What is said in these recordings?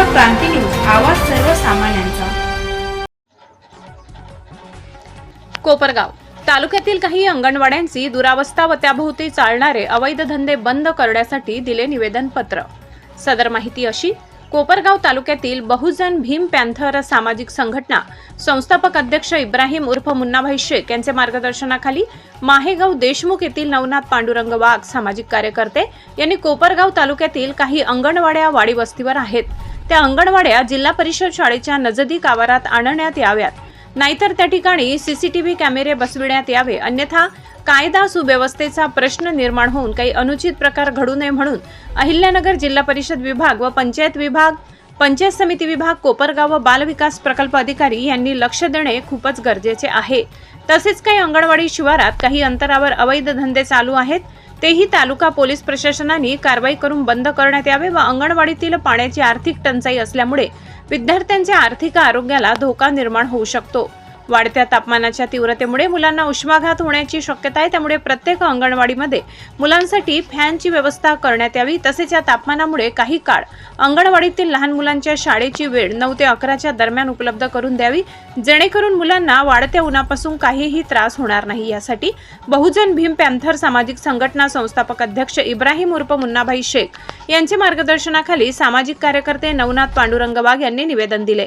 कोपरगाव क्रांती news आवाज सर्वसामान्यांचा. कोपरगाव. तालुक्यातील काही अंगणवाड्यांची दुरावस्था व त्याभोवती चालणारे अवैध धंदे बंद करण्यासाठी दिले निवेदन पत्र सदर माहिती अशी कोपरगाव तालुक्यातील बहुजन भीम पॅन्थर सामाजिक संघटना संस्थापक अध्यक्ष इब्राहिम उर्फ मुन्नाभाई शेख यांचे मार्गदर्शनाखाली माहेगाव देशमुख येथील नवनाथ पांडुरंग वाघ सामाजिक कार्यकर्ते यांनी कोपरगाव तालुक्यातील काही अंगणवाड्या वाडी वस्तीवर आहेत. त्या अंगणवाड्या जिल्हा परिषद शाळेच्या नजदीक आवारात आणण्यात याव्यात. नाहीतर त्या ठिकाणी सीसीटीव्ही कॅमेरे बसविण्यात यावे. अन्यथा कायदा सुव्यवस्थेचा प्रश्न निर्माण होऊन काही अनुचित प्रकार घडू नये म्हणून अहिल्यानगर जिल्हा परिषद विभाग व पंचायत विभाग पंचायत समिती विभाग कोपरगाव व बालविकास प्रकल्प अधिकारी यांनी लक्ष देणे खूपच गरजेचे आहे. तसेच काही अंगणवाडी शिवारात काही अंतरावर अवैध धंदे चालू आहेत. तेही तालुका पोलीस प्रशासनाने कारवाई करून बंद करण्यात यावे व अंगणवाडीतील पाण्याची आर्थिक टंचाई असल्यामुळे विद्यार्थ्यांच्या आर्थिक आरोग्याला धोका निर्माण होऊ शकतो. वाढत्या तापमानाच्या तीव्रतेमुळे मुलांना उष्माघात होण्याची शक्यता आहे. त्यामुळे प्रत्येक अंगणवाडीमध्ये मुलांसाठी फॅनची व्यवस्था करण्यात यावी. तसेच या तापमानामुळे काही काळ अंगणवाडीतील लहान मुलांच्या शाळेची वेळ नऊ ते अकराच्या दरम्यान उपलब्ध करून द्यावी. जेणेकरून मुलांना वाढत्या उन्हापासून काहीही त्रास होणार नाही. यासाठी बहुजन भीम पॅन्थर सामाजिक संघटना संस्थापक अध्यक्ष इब्राहिम उर्फ मुन्नाभाई शेख यांच्या मार्गदर्शनाखाली सामाजिक कार्यकर्ते नवनाथ पांडुरंग वाघ यांनी निवेदन दिले.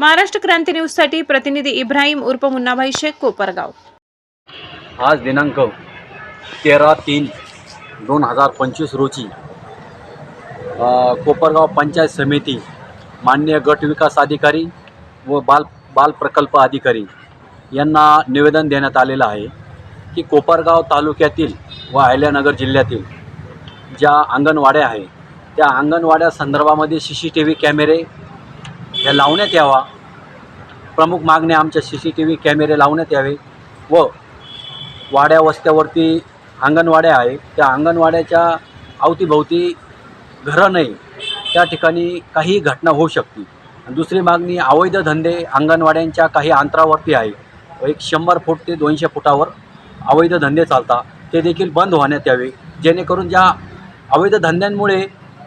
महाराष्ट्र क्रांती न्यूजसाठी प्रतिनिधी इब्राहिम उर्फ मुन्नाभाई शेख कोपरगाव. आज दिनांक तेरा तीन दोन हजार पंचवीस रोजी कोपरगाव पंचायत समिती मान्य गट विकास अधिकारी व बाल बाल प्रकल्प अधिकारी यांना निवेदन देण्यात आलेलं आहे की कोपरगाव तालुक्यातील व अहिल्यानगर जिल्ह्यातील ज्या अंगणवाड्या आहे त्या अंगणवाड्या संदर्भामध्ये सी सी टी व्ही कॅमेरे या लावण्यात यावा. प्रमुख मागण्या आमच्या सी सी टी व्ही कॅमेरे लावण्यात यावे व वाड्या वस्त्यावरती अंगणवाड्या आहे. त्या अंगणवाड्याच्या अवतीभोवती घरं नाही. त्या ठिकाणी काही घटना होऊ शकते दुसरी मागणी अवैध धंदे अंगणवाड्यांच्या काही अंतरावरती आहे. एक शंभर फूट ते दोनशे फुटावर अवैध धंदे चालतात. ते देखील बंद होण्यात यावे. जेणेकरून ज्या अवैध धंद्यांमुळे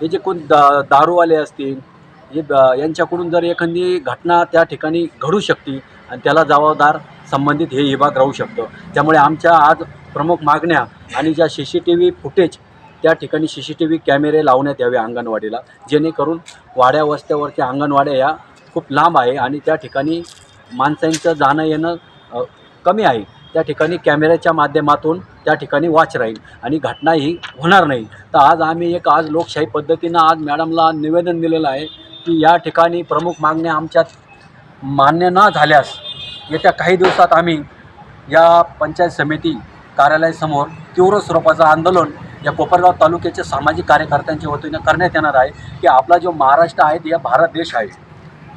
हे जे कोण दा दारूवाले असतील हे यांच्याकडून जर एखादी घटना त्या ठिकाणी घडू शकते आणि त्याला जबाबदार संबंधित हे विभाग राहू शकतं. त्यामुळे आमच्या आज प्रमुख मागण्या आणि ज्या C C T V footage त्या ठिकाणी सी सी टी व्ही कॅमेरे लावण्यात यावे अंगणवाडीला. जेणेकरून वाड्या वस्त्यावरच्या अंगणवाड्या या खूप लांब आहे आणि त्या ठिकाणी माणसांचं जाणं येणं कमी आहे. त्या ठिकाणी कॅमेऱ्याच्या माध्यमातून त्या ठिकाणी वाच राहील आणि घटना ही होणार नाही. तर आज आम्ही एक आज लोकशाही पद्धतीनं आज मॅडमला निवेदन दिलेलं आहे की या ठिकाणी प्रमुख मागण्या आमच्यात मान्य न झाल्यास येत्या काही दिवसात आम्ही या पंचायत समिती कार्यालयासमोर तीव्र स्वरूपाचं आंदोलन या कोपरगाव तालुक्याच्या सामाजिक कार्यकर्त्यांच्या वतीनं करण्यात येणार आहे की आपला जो महाराष्ट्र आहे ते या भारत देश आहे.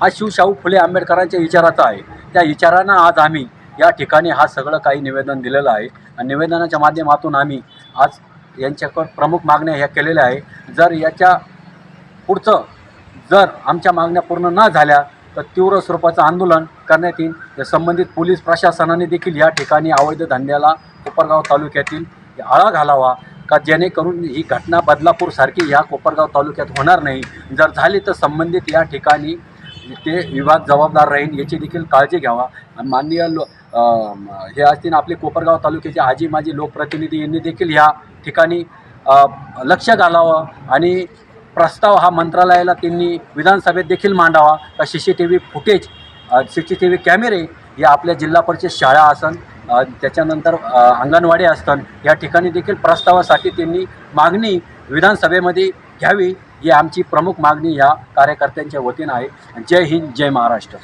हा शिवशाहू फुले आंबेडकरांच्या विचाराचा आहे. त्या विचारानं आज आम्ही या ठिकाणी हा सगळं काही निवेदन दिलेलं आहे. आणि निवेदनाच्या माध्यमातून आम्ही आज यांच्याकडं प्रमुख मागण्या ह्या केलेल्या आहे. जर याच्या पुढचं जर आमच्या मागण्या पूर्ण न झाल्या तर तीव्र स्वरूपाचं आंदोलन करण्यात येईल. या संबंधित पोलीस प्रशासनाने देखील या ठिकाणी अवैध धंद्याला कोपरगाव तालुक्यातील आळा घालावा का जेणेकरून ही घटना बदलापूरसारखी या कोपरगाव तालुक्यात होणार नाही. जर झाली तर संबंधित या ठिकाणी ते विभाग जबाबदार राहील याची देखील काळजी घ्यावा. माननीय लो हे असतील आपले कोपरगाव तालुक्याचे आजी माजी लोकप्रतिनिधी यांनी देखील ह्या ठिकाणी लक्ष घालावं आणि प्रस्ताव हा मंत्रालयाला त्यांनी विधानसभेत देखील मांडावा. का C C T V footage C C T V कॅमेरे या आपल्या जिल्हा परिषद शाळा असन त्याच्यानंतर अंगणवाडी असतं या ठिकाणी देखील प्रस्तावासाठी त्यांनी मागणी विधानसभेमध्ये घ्यावी ही आमची प्रमुख मागणी या कार्यकर्त्यांच्या वतीनं आहे. जय हिंद जय महाराष्ट्र.